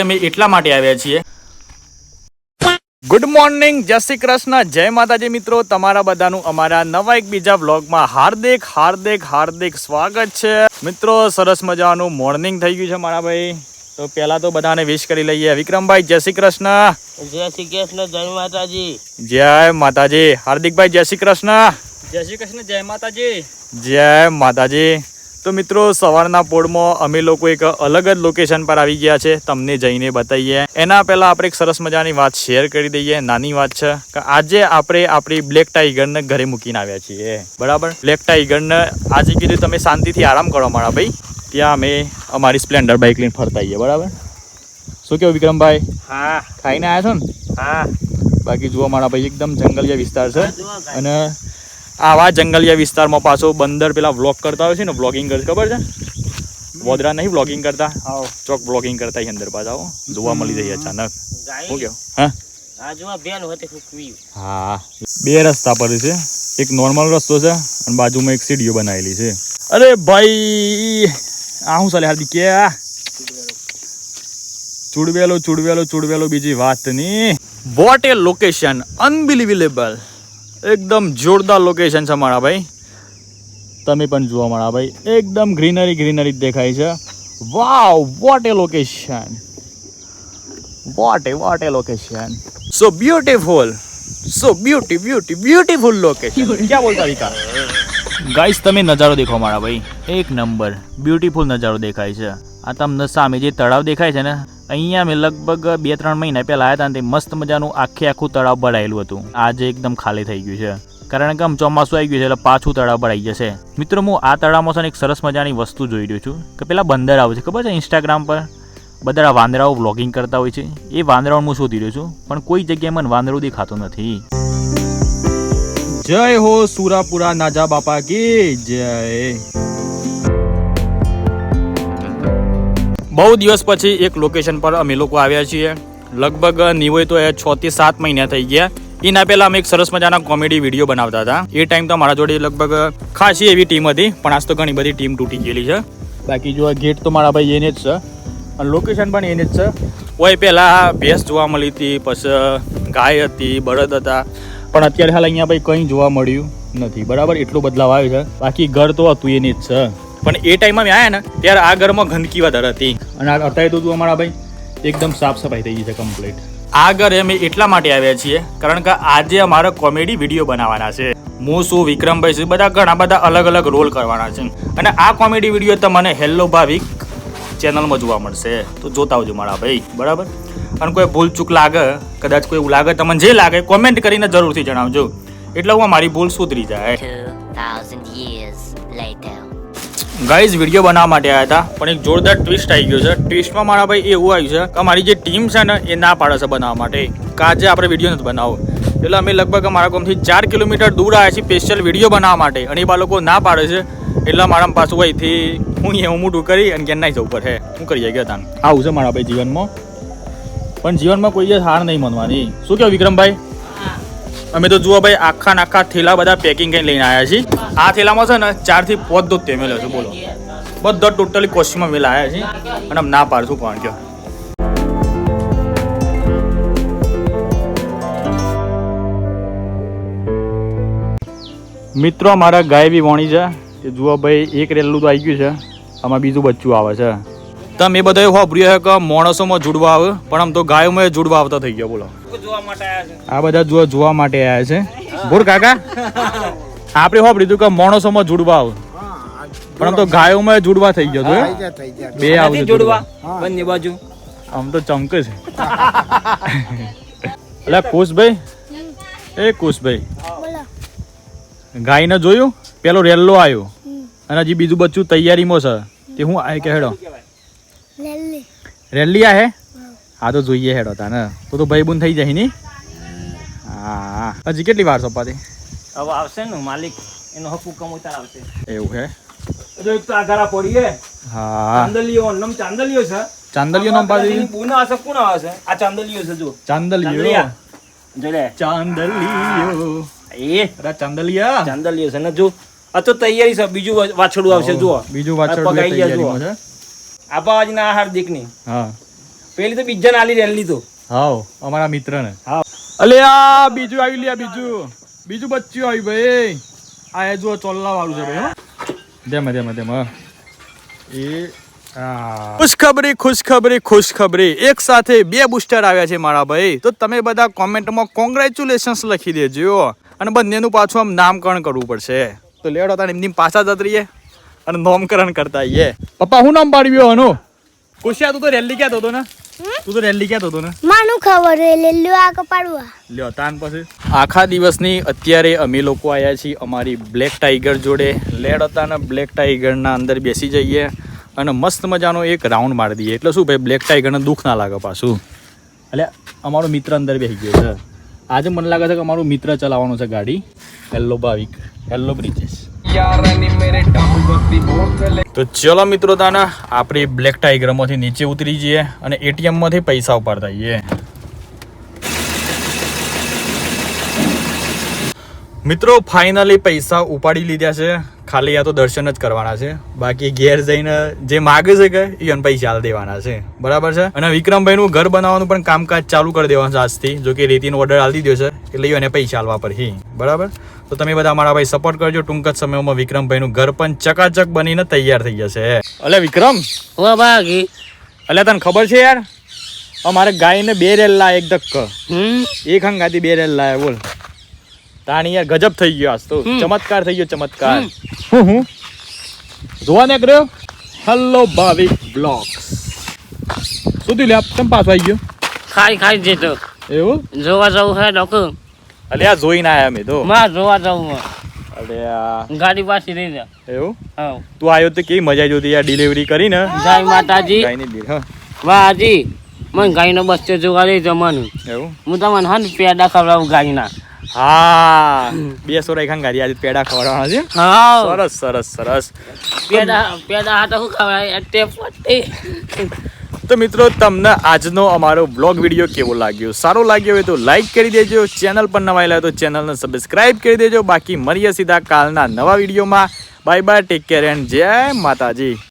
અમે એટલા માટે આવ્યા છીએ. ગુડ મોર્નિંગ જય શ્રી કૃષ્ણ જય માતાજી મિત્રો તમારા બધાનું અમારા નવા એક બીજા વ્લોગમાં હાર્દિક હાર્દિક હાર્દિક સ્વાગત છે. મિત્રો સરસ મજાનું મોર્નિંગ થઈ ગયું છે મારા ભાઈ. તો પહેલા તો બધાને વિશ કરી લઈએ. વિક્રમભાઈ જય શ્રી કૃષ્ણ. જય શ્રી કૃષ્ણ જય માતાજી. જય માતાજી. હાર્દિકભાઈ જય શ્રી કૃષ્ણ. જય શ્રી કૃષ્ણ જય માતાજી. જય માતાજી. તો મિત્રો સવારના પોળમાં અમે લોકો એક અલગ જ લોકેશન પર આવી ગયા છે. તમને જઈને બતાવીએ. એના પહેલા આપણે એક સરસ મજાની વાત શેર કરી દઈએ. નાની વાત છે કે આજે આપણે આપણી બ્લેક ટાઈગરને ઘરે મૂકીને આવ્યા છીએ. બરાબર? બ્લેક ટાઈગરને આજે કીધું તમે શાંતિથી આરામ કરો મારા ભાઈ. ત્યાં અમે અમારી સ્પ્લેન્ડર બાઇક લઈને ફરતા આવીએ. બરાબર? શું કેવું વિક્રમભાઈ? હા. ખાઈને આવ્યા છો ને? હા. બાકી જુઓ મારા ભાઈ એકદમ જંગલિયા વિસ્તાર છે. અને આવા જંગલિયા વિસ્તારમાં પાછો બંદર પેલા વ્લોગ કરતા હોય છે ને વ્લોગિંગ કરે છે, ખબર છે? વોદરા નહીં વ્લોગિંગ કરતા? ચોક વ્લોગિંગ કરતા અંદર પાછા આવો જોવા મળી જાય અચાનક. શું કેવું? હા? બે રસ્તા પર છે. એક નોર્મલ રસ્તો છે અને બાજુમાં એક સીડીઓ બનાવેલી છે. અરે ભાઈ આ હું ચાલે હાર્દિક કે? ચુડવેલો ચુડવેલો ચુડવેલો બીજી વાત નહીં. વોટ એ લોકેશન અનબિલિવેલેબલ એકદમ જોરદાર લોકેશન છે મારા ભાઈ. તમે પણ જુઓ મારા ભાઈ. એકદમ ગ્રીનરી ગ્રીનરી દેખાય છે. Wow what a location what a what a location so beautiful so beauty beauty beautiful location ક્યાં બોલતા વિકા? ગાઈસ તમે નજારો દેખો મારા ભાઈ. એક નંબર. બ્યુટીફુલ નજારો દેખાય છે. આ તમને સામે જે તળાવ દેખાય છે ને અહીંયા મેં લગભગ બે ત્રણ મહિના પહેલા આવ્યા હતા મસ્ત મજાનું આખે આખું તળાવ ભરાયેલું હતું. આજે એકદમ ખાલી થઈ ગયું છે. કારણ કે આમ ચોમાસું આવી ગયું છે એટલે પાછું તળાવ ભરાઈ જશે. મિત્રો, હું આ તળાવમાં છે એક સરસ મજાની વસ્તુ જોઈ રહ્યો છું. કે પેલા બંદર આવે છે, ખબર છે ઇન્સ્ટાગ્રામ પર? બધા વાંદરાઓ વ્લોગિંગ કરતા હોય છે. એ વાંદરાઓ હું શોધી રહ્યો છું, પણ કોઈ જગ્યાએ મને વાંદરો દેખાતો નથી. જય હો સુરાપુરા નાજા બાપા કી જય. બહુ દિવસ પછી એક લોકેશન પર અમે લોકો આવ્યા છીએ. લગભગ નિવોય તો એ છ થી સાત મહિના થઈ ગયા. એના પહેલા અમે એક સરસ મજાના કોમેડી વીડિયો બનાવતા હતા. એ ટાઈમ તો મારા જોડે લગભગ ખાસી એવી ટીમ હતી, પણ આજ તો ઘણી બધી ટીમ તૂટી ગયેલી છે. બાકી જો ગેટ તો મારા ભાઈ એને જ છે. અને લોકેશન પણ એને જ છે. ઓય પહેલાં ભેંસ જોવા મળી હતી, પછી ગાય હતી, બળદ હતા. પણ અત્યારે હાલ અહીંયા ભાઈ કંઈ જોવા મળ્યું નથી. બરાબર? એટલો બદલાવ આવ્યો છે. બાકી ઘર તો હતું એની જ છે. પણ એ ટાઈમમાં અમે આવ્યા ને ત્યારે આ ઘરમાં ગંદકી વધારે હતી. અને આ અત્યારે તો તું અમારા ભાઈ એકદમ સાફ સફાઈ થઈ ગઈ છે કમ્પ્લીટ આ ઘરે અમે એટલા માટે આવ્યા છીએ કારણ કે આજે અમારે કોમેડી વીડિયો બનાવવાના છે. હું શું વિક્રમભાઈ છે બધા ઘણા બધા અલગ અલગ રોલ કરવાના છે. અને આ કોમેડી વીડિયો તમને હેલ્લો ભાવિક ચેનલમાં જોવા મળશે. તો જોતા આવજો મારા ભાઈ બરાબર? અને કોઈ ભૂલ ચૂક લાગે કદાચ કોઈ એવું લાગે તમને જે લાગે કોમેન્ટ કરીને જરૂરથી જણાવજો. એટલે હું મારી ભૂલ સુધરી જાય. 2,000 years later. ગાઈઝ વીડિયો બનાવવા માટે આવ્યા હતા પણ એક જોરદાર ટ્વિસ્ટ આવી ગયો છે. ટ્વિસ્ટમાં મારા ભાઈ એવું આવ્યું છે કે મારી જે ટીમ છે ને એ ના પાડે છે બનાવવા માટે. કાજે આપણે વીડિયો નથી બનાવો એટલે અમે લગભગ અમારા ગામથી ચાર કિલોમીટર દૂર આવ્યા છીએ સ્પેશિયલ વીડિયો બનાવવા માટે. અને એ બાળકો ના પાડે છે. એટલે મારા પાછું અહીંથી હું એ મોટું કરી અને નહીં જવું પડે. શું કરીએ ગયા તાન આવું છે મારા ભાઈ જીવનમાં. પણ જીવનમાં કોઈ દિવસ હાર નહીં માનવાની. શું કહો વિક્રમભાઈ? અમે તો જુઓ ભાઈ આખા નાખા થેલા બધા પેકિંગ કરીને લઈને આવ્યા છીએ. આ થેલામાં છે ને ચારથી પાંચ દૂધ તેમેલો છે બોલો બધા ટોટલી કોસ્ટ્યુમમાં મેલા આવ્યા છે અને આમ ના પાડશું કોણ કયો મિત્રો મારા ગાય બી વણી છે એ જુઓ ભાઈ એક રેલું તો આવી ગયું છે આમાં બીજું બચ્ચું આવે છે તમે બધા હોભર્યું છે કે માણસોમાં જુડવા આવે પણ આમ તો ગાયોમાં જોડવા આવતા થઈ ગયા બોલો આ બધા જોવા માટે આવ્યા છે ભૂર કાકા આપણે હોપ લીધું કે માણસોમાં જુડવા આવ. પણ આમ તો ગાયોમાં જુડવા થઈ ગયો તો બે આવે જોડવા. બંને બાજુ? આમ તો ચમકે છે. એટલે કુશભાઈ? એ કુશભાઈ. ગાયને જોયું? પેલો રેલ્લો આવ્યો. અને હજી બીજું બચ્ચું તૈયારીમાં છે. તે હું આ કે હેડો રેલી આ હે? હા તો જોઈએ હેડો તાને. તો તો ભાઈ થઈ જાય ની? હા. હજી કેટલી વાર સોપાતી? હવે આવશે ને માલિક એનો હક હુકમ ઉતાર આવશે. એવું હે? જો એક તો આધારા પડી હે. ચાંદલિયો નામ ચાંદલિયો છે. ચાંદલિયો નામ પાડી પૂના આસે કોણ આવે છે? આ ચાંદલિયો છે જો. ચાંદલિયો. જો લે. ચાંદલિયો એ. રા ચાંદલિયા? ચાંદલિયો છે ને જો. આ તો તૈયારી છે બીજું વાછડું આવશે જુઓ. બીજું વાછડું તૈયારીમાં છે? આ બાજુના હાર્દિકની હા. પેલી તો બીજા નાલી રેલી તો હા અમારા મિત્રને. હા અલે આ બીજું આવી લ્યા બીજું. બીજું બચ્ચું આવ્યું ભાઈ. આ એ જો ચોલ્લા વાળું છે ભાઈ ધેમ ધેમ ધેમ. એ ખુશખબરી ખુશખબરી ખુશખબરી. એક સાથે બે બુસ્ટર આવ્યા છે મારા ભાઈ. તો તમે બધા કોમેન્ટમાં કોંગ્રેચ્યુલેશન્સ લખી દેજો અને બંનેનું પાછું આમ નામકરણ કરવું પડશે. તો લેડો તાને એમની પાછા જત રહીએ અને નામકરણ કરતા આવીએ પપ્પા હું નામ પાડ્યું આનું ખુશિયા તું તો રેલી ક્યાં હતો ને? તું તો રેલી ક્યાં હતો ને? માનું ખબર લેલું આ કપાડવા લ્યો તાન પછી. આખા દિવસની અત્યારે અમે લોકો આવ્યા છીએ અમારી બ્લેક ટાઈગર જોડે. લેડ હતા ને બ્લેક ટાઈગરના અંદર બેસી જઈએ અને મસ્ત મજાનો એક રાઉન્ડ મારી દઈએ. એટલે શું ભાઈ બ્લેક ટાઈગરને દુઃખ ના લાગે પાછું. એટલે અમારો મિત્ર અંદર બેસી ગયો છે. આજે મને લાગે છે કે અમારું મિત્ર ચલાવવાનું છે ગાડી. હેલ્લો ભાવિક હેલ્લો બ્રિજેશ તો ચલો મિત્રો તાના આપણે બ્લેક ટાઈગરમાંથી નીચે ઉતરી જઈએ અને એટીએમમાંથી પૈસા ઉપાડતા જઈએ મિત્રો ફાઇનલી પૈસા ઉપાડી લીધા છે. ખાલી આ તો દર્શન જ કરવાના છે. બાકી ઘેર જઈને જે માગે છે કે એ એને ચાલ દેવાના છે. બરાબર છે? અને વિક્રમભાઈનું ઘર બનાવવાનું પણ કામકાજ ચાલુ કરી દેવાનું છે આજથી જો કે રેતીનો ઓર્ડર આલી દીધો છે એટલે એને પૈસા પર હી બરાબર? તો તમે બધા મારા ભાઈ સપોર્ટ કરજો. ટૂંક જ સમયમાં વિક્રમભાઈનું ઘર પણ ચકાચક બનીને તૈયાર થઈ જશે. અલે વિક્રમ! બાકી. અલે તને ખબર છે યાર? અમારે ગાયને બે રેલ લાય એક ધક્ક. એક હંગાથી બે રેલ લાય બોલ. તાણી યાર ગજબ થઈ ગયો આજ તો. ચમત્કાર થઈ ગયો ચમત્કાર. હું હું? જોવા ને કર્યો હેલો ભાવિક બ્લોગ્સ. શું થયું લે તમ પાછો આવી ગયો? ખાઈ ખાઈ જતો. એવું? જોવા જવું હે ડોક. અલે આ જોઈને આયા અમે તો. માં જોવા જવું અરે અલે આ. ગાડી પાછી લઈ જા. એવું? હા. તું આવ્યો તો કેવી મજા જોતી યાર ડિલિવરી કરીને? જય માતાજી. ગાયની હા. વાહ હાજી. મને ગાયનો બચ્ચો જોવા લઈ જવાનું. એવું? હું તમને હન પેડા ખવડાવું ગાયના. હા. બે સોરાઈ ખાન ગાડી આજે પેડા ખવડાવવાના છે. હા. સરસ સરસ સરસ. પેડા પેડા હાથે શું ખવડાય તે તો મિત્રો તમને આજનો અમારો બ્લોગ વીડિયો કેવો લાગ્યો? સારો લાગ્યો હોય તો લાઈક કરી દેજો. ચેનલ પર નવા આવ્યા તો ચેનલને સબસ્ક્રાઇબ કરી દેજો. બાકી મળીએ સીધા કાલના નવા વિડીયોમાં bye bye take care and Jai Mataji.